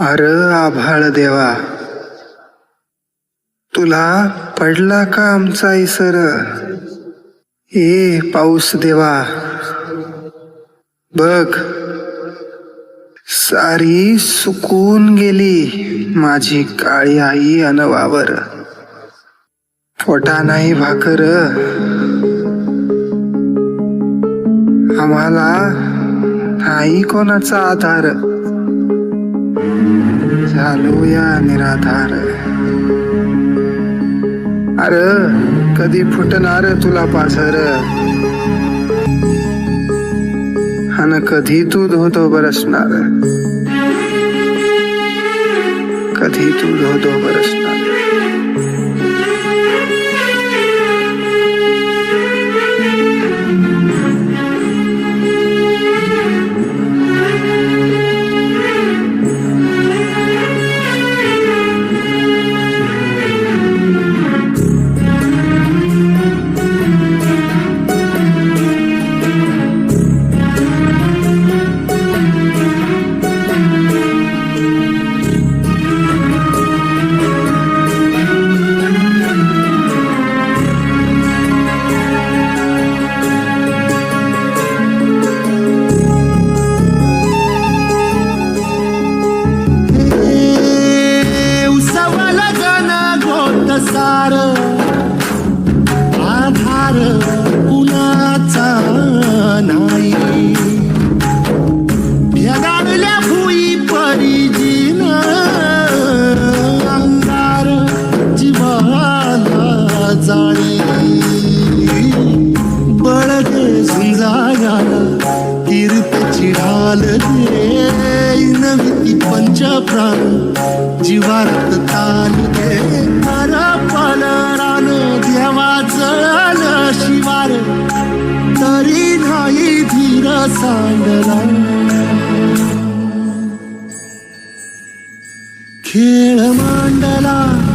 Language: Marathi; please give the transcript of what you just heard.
अर आभाळ देवा. तुला पडला का आमचा इसर? ए पाऊस देवा. बघ सारी सुकून गेली माझी काळी आई अनवावर. पोटा नाही भाकर. आम्हाला नाही कोणाचा आधार. झालो या निराधार. अरे कधी फुटणार तुला पाझर? हन कधी तू धोतो बरसणार? कधी तू धोतो बरसणार? चिढाल दे नवी पंच प्राण. जीवात ताल दे नर पलरान देवा जळाल शिवार. तरी नाही धीर सांडला. खेळ मांडला.